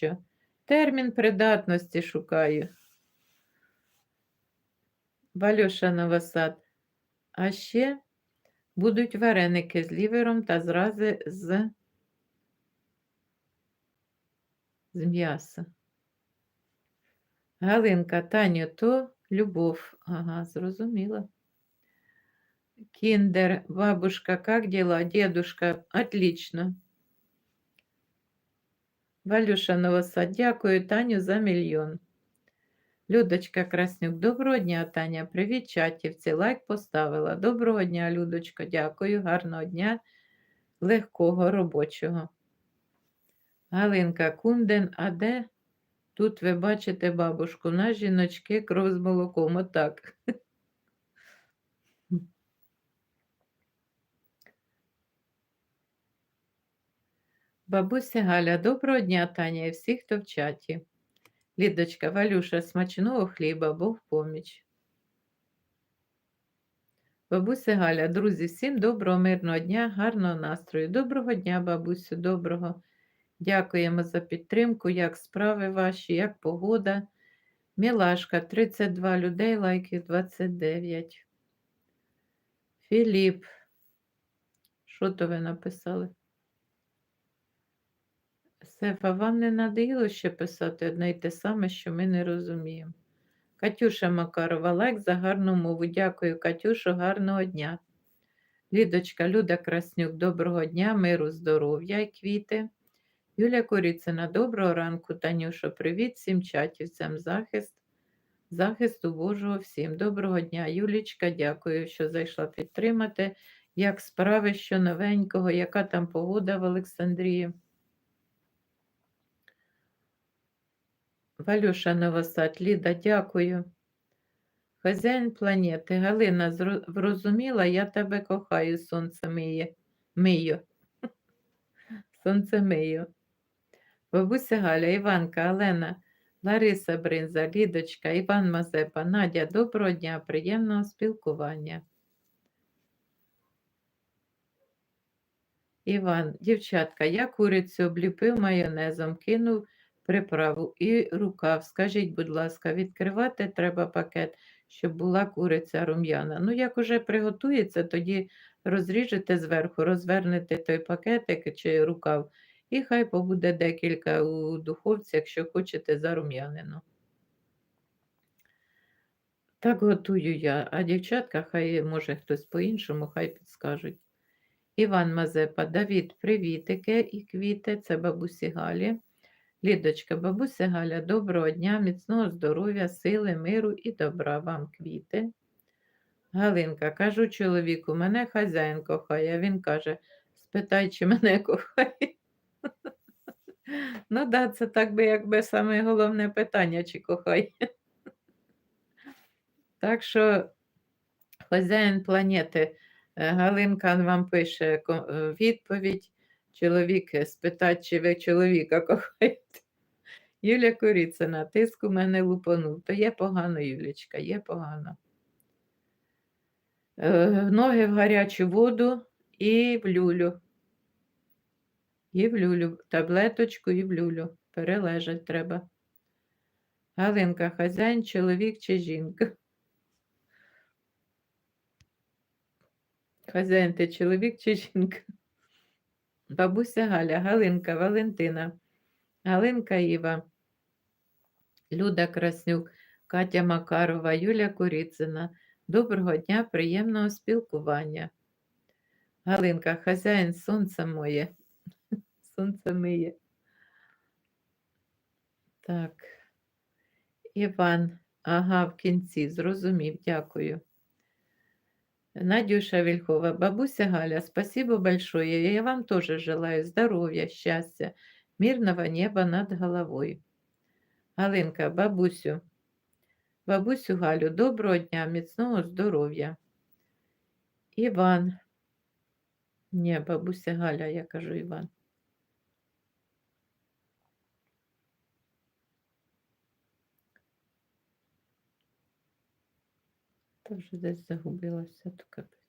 що? Термін придатності шукаю. Валюша Новосад. А ще будуть вареники з лівером та зрази з, з м'яса. Галинка, Таню, то любов. Ага, зрозуміла. Киндер, бабушка, как дела? Дедушка, отлично. Валюша Новосад, дякую Таню за мільйон. Людочка Краснюк, доброго дня, Таня. Привіт, чатівці. Лайк поставила. Доброго дня, Людочко, дякую. Гарного дня, легкого робочого. Галинка Кунден, а де? Тут ви бачите бабушку, на жіночки кров з молоком. Отак. Бабуся Галя, доброго дня, Таня, і всіх, хто в чаті. Лідочка, Валюша, смачного хліба, Бог поміч. Бабуся Галя, друзі, всім доброго, мирного дня, гарного настрою. Доброго дня, бабусю, доброго. Дякуємо за підтримку, як справи ваші, як погода. Мілашка, 32 людей, лайків 29. Філіп. Що то ви написали? Сефа, вам не надоїло ще писати одне й те саме, що ми не розуміємо. Катюша Макарова, лайк за гарну мову. Дякую, Катюшо, гарного дня. Лідочка, Люда Краснюк, доброго дня, миру, здоров'я і квіти. Юля Коріцина, доброго ранку, Танюшо, привіт всім чатівцям. Захист, захисту Божого всім. Доброго дня, Юлічка, дякую, що зайшла підтримати. Як справи, що новенького, яка там погода в Олександрії? Валюша Новосад, Ліда, дякую. Хазяїн планети, Галина, зро- зрозуміла, я тебе кохаю, сонце миє. Мию. Сонце мию. Бабуся Галя, Іванка, Олена, Лариса Бринза, Лідочка, Іван Мазепа, Надя, доброго дня, приємного спілкування. Іван, дівчатка, я курицю обліпив майонезом, кинув приправу і рукав. Скажіть, будь ласка, відкривати треба пакет, щоб була куриця рум'яна. Ну, як уже приготується, тоді розріжете зверху, розвернете той пакетик чи рукав, і хай побуде декілька у духовці, якщо хочете зарум'янину. Так готую я, а дівчатка, хай може хтось по-іншому, хай підскажуть. Іван Мазепа, Давід, привітики і квіти, це бабусі Галі. Лідочка, бабуся Галя, доброго дня, міцного здоров'я, сили, миру і добра вам квіти. Галинка, кажу чоловіку, мене хазяїн кохає, він каже, спитай, чи мене кохає. Ну да, це так би якби саме головне питання, чи кохає. Так що хазяїн планети е, Галинка вам пише е, відповідь. Чоловік спитать, чи ви чоловіка кохаєте. Юля Коріцина, тиск у мене лупанув. То є погано, Юлічка, є погано. Е, Ноги в гарячу воду і в люлю. І в люлю, таблеточку і в люлю. Перележать треба. Галинка, хазяїн, чоловік чи жінка? Хазяїн, ти чоловік чи жінка? Бабуся Галя, Галинка, Валентина, Галинка Іва, Люда Краснюк, Катя Макарова, Юля Куріцина. Доброго дня, приємного спілкування. Галинка, хазяїн, сонце моє. Сонце миє. Так. Іван, ага, в кінці, зрозумів, дякую. Надюша Вільхова, бабуся Галя, спасибо большое. Я вам тоже желаю здоровья, счастья, мирного неба над головой. Галинка, бабусю, бабусю Галю, доброго дня, міцного здоров'я. Іван. Ні, бабуся Галя, я кажу Іван. Та вже десь загубилася, то.